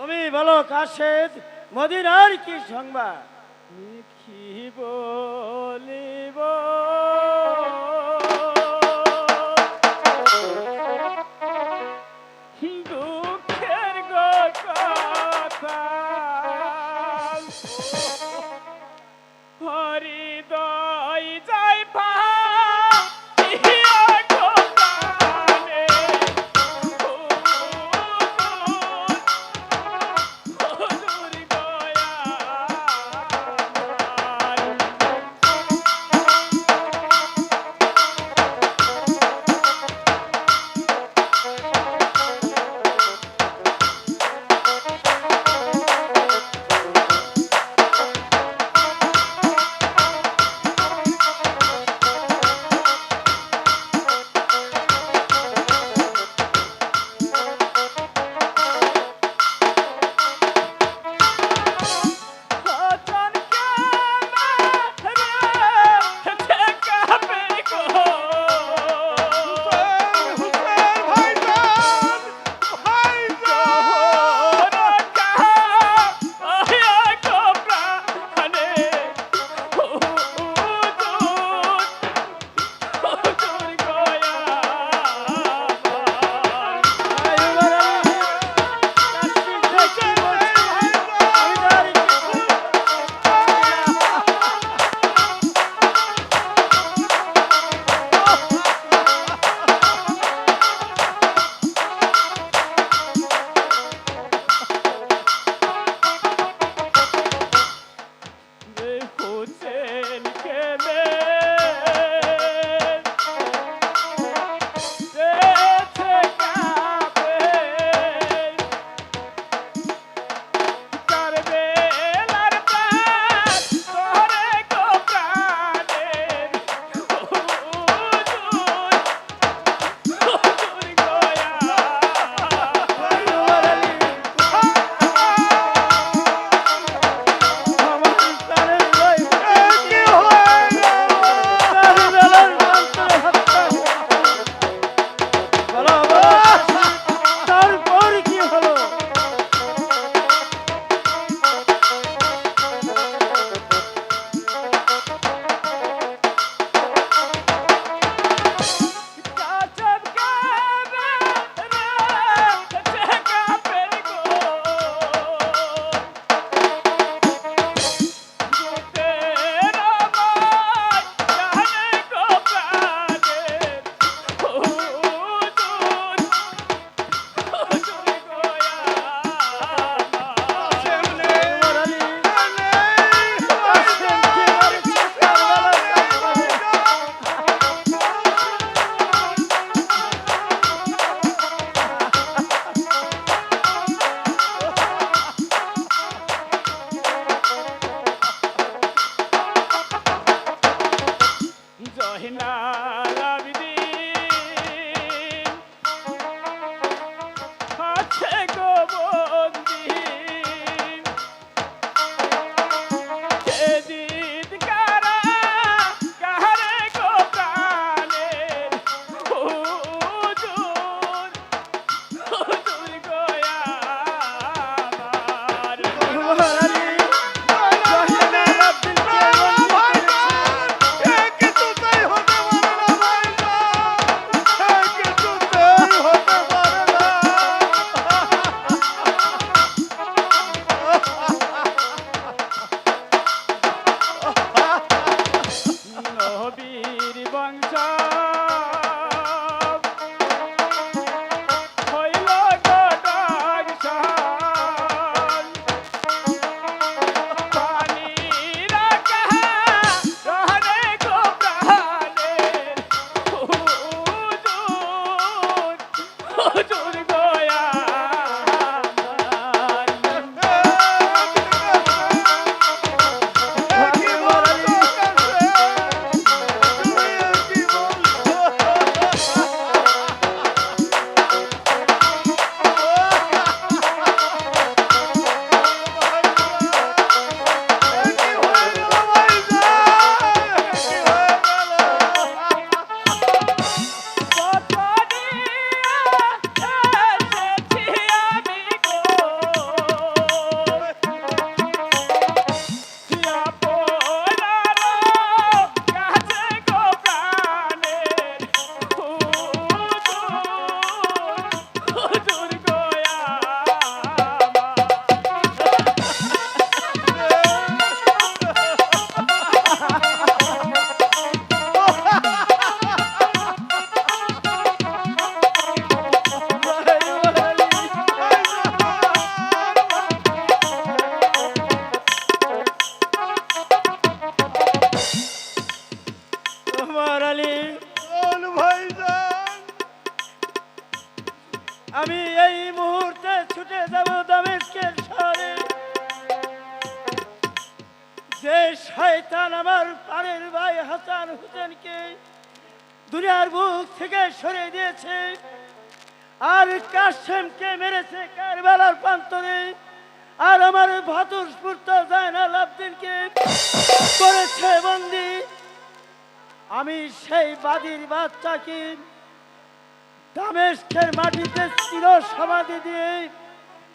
তুমি বলো কাশেদ মদিনার কি সংবাদ? কি বলিব Hussein 좀 শয়তান আমার পানের ভাই হাসান হোসেনকে দুনিয়ার বুক থেকে সরিয়ে দিয়েছে। আর কাশেমকে মেরেছে কারবালার প্রান্তরে। আর আমার ভাতুষপুর্ত জায়নাল আব্দিনকে করেছে বন্দি। আমি সেই বাদির বাচ্চাকে দামেস্কের মাটিতে চির সমাধি দিয়ে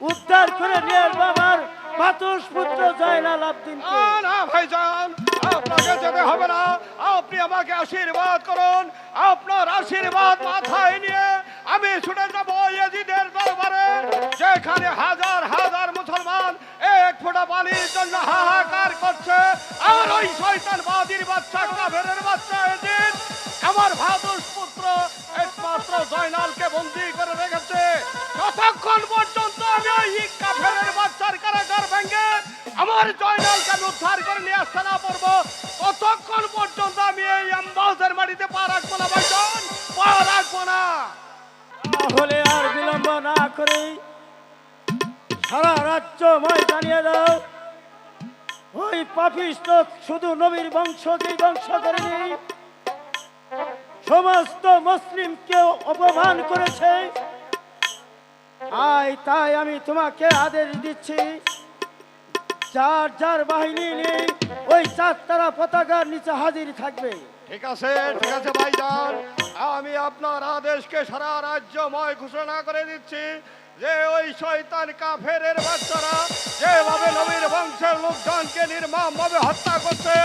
উদ্ধার করে নিয়ে আমার ভাতুষ পুত্র জয়নাল আব্দিনকে। না, ভাইজান আপনাকে যেতে হবে না। আপনি আমাকে আশীর্বাদ করুন। আপনার আশীর্বাদ মাথায় নিয়ে আমি ছুটে যাব ইয়াজিদের দরবারে যেখানে হাজার হাজার মুসলমান এক ফোঁটা পানির জন্য হাহাকার করছে। আর ওই শয়তান বাদির বাচ্চা কাফেরের বাচ্চা এদিন আমার ভাদুষ পুত্র একমাত্র জয়নালকে বন্দি করে রেখেছে। ততক্ষণ পর্যন্ত আমি ওই কাফেরের আমার জয়নালকে আমি উদ্ধার করে নিয়ে আসতে না পারব? ততক্ষণ পর্যন্ত আমি এই আম্বাজের মাটিতে পা রাখব না, ভাইজন? পা রাখব না। তাহলে আর বিলম্ব না করে সারা রাজ্যময় জানিয়ে দাও, ওই পাপিষ্ট শুধু নবীর বংশকেই ধ্বংস করেনি, সমস্ত মুসলিমকে অপমান করেছে। আয় তাই আমি তোমাকে আদেশ দিচ্ছি। যার চার বাহিনী নেই, ওই চার তারা পতাকার নিচে হাজির থাকবে। ঠিক আছে ঠিক আছে ভাইজান। আমি আপনার আদেশকে সারা রাজ্যময় ঘোষণা করে দিচ্ছি যে ওই শয়তান কাফেরের বাচ্চারা যেভাবে নবীর বংশের লোকজনকে নির্মম ভাবে হত্যা করছে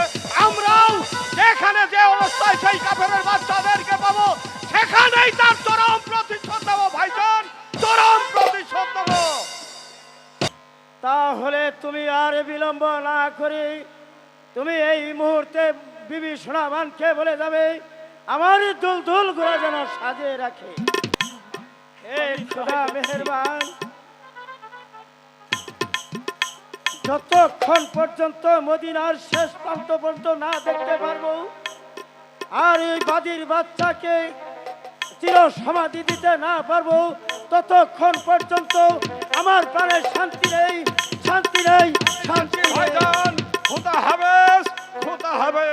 বিবি সোনাবানকে বলে যাবে? আমার দুল দুলগুলা যেন সাজিয়ে রাখে। মেহরবান। যতক্ষণ পর্যন্ত মদিনার শেষ প্রান্ত পর্যন্ত না দেখতে পারব, আর এই বাদির বাচ্চাকে চির সমাধি দিতে না পারব, ততক্ষণ পর্যন্ত আমার প্রাণে শান্তি নেই শান্তি নেই, শান্তি হয়ে যান হবে খোদা হবে?